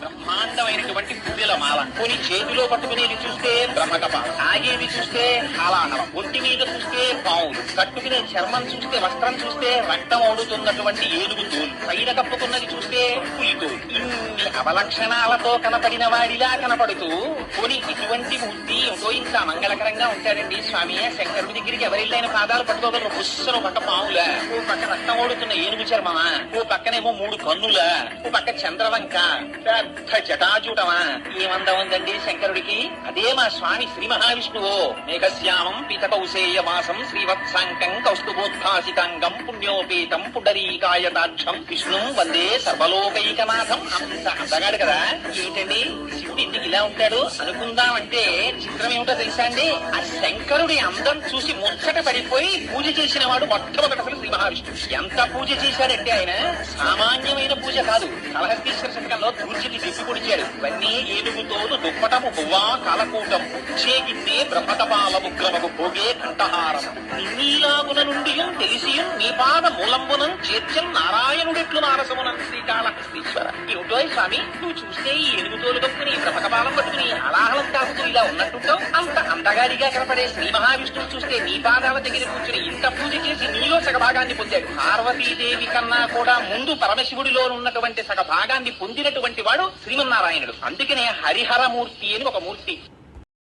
the mind. అందమైనటువంటి పువ్వుల మాల. కొని చేతిలో పట్టుకునేది చూస్తే బ్రహ్మకపాల తాగేవి చూస్తే హాలాహలం ఒంటి మీద చూస్తే పావులు కట్టుకునే చర్మం చూస్తే వస్త్రం చూస్తే రక్తం ఓడుతున్నటువంటి ఏనుగు తోలు పైన కప్పుకున్నది చూస్తే పులి ఇన్ని అవలక్షణాలతో కనపడిన వాడిలా కనపడుతూ కొని ఇటువంటి మూర్తి ఇంకో ఇంకా మంగళకరంగా ఉంటాడండి స్వామి? శంకరుడి దగ్గరికి ఎవరిల్లైన పాదాలు పట్టుకోగలరు? బుస్సను పక్క పావుల ఓ పక్క రక్తం ఓడుతున్న ఏనుగు చర్మమా ఓ పక్కనేమో మూడు కన్నుల ఓ పక్క చంద్రవంక పెద్ద జటాజుటమా ఏమందం ఉందండి శంకరుడికి అదే మా స్వామి శ్రీ మహావిష్ణువు మేఘశ్యామం పితకౌసేయ మాసం శ్రీవత్సాంకం కౌస్తుభోద్భాసితాంగం పుణ్యోపేతం పుండరీకాయతాక్షం విష్ణు వందే సర్వలోకైకనాథం. అంత అందగాడు కదా? ఏంటండి? ఇలా ఉంటాడు. అనుకుందామంటే చిత్రం ఏమిటో తెలుసా అండి? ఆ శంకరుడి అందం చూసి ముచ్చట పడిపోయి పూజ చేసిన వాడు మొట్టమొదటి అసలు శ్రీ మహావిష్ణువు. ఎంత పూజ చేశాడంటే ఆయన సామాన్యమైన పూజ కాదు. కలహస్తీశ్వర శతకంలో దూర్చిని తిప్పి పొడిచాడు. ఇవన్నీ ఏనుగుతోను దుప్పటము బువ్వా కలకూటం చేగిన్నే బ్రహ్మతపాల ముగ్రమకు భోగే కంఠహారం. నిన్నీలాగున నుండి తెలిసియుం మీ పాద మూలంబునం చేర్చం నారాయణుడెట్లు నారసమునం శ్రీకాళహస్తీశ్వర. ఏమిటో స్వామి నువ్వు చూస్తే ఈ ఏనుగుతోలు కప్పుకుని బ్రహ్మకపాలం పట్టుకుని అలాహలం కాస్తూ ఇలా ఉన్నట్టుంటావు? అంత అందగాడిగా కనపడే శ్రీ మహావిష్ణువు చూస్తే నీ పాదాల దగ్గర కూర్చుని ఇంత పూజ చేసి నీలో సగభాగాన్ని పొందాడు. పార్వతీదేవి కన్నా కూడా ముందు పరమశివుడిలో ఉన్నటువంటి సగభాగాన్ని పొందినటువంటి వాడు శ్రీమన్నారాయణుడు. అందుకనే హరిహరమూర్తి అని ఒక మూర్తి.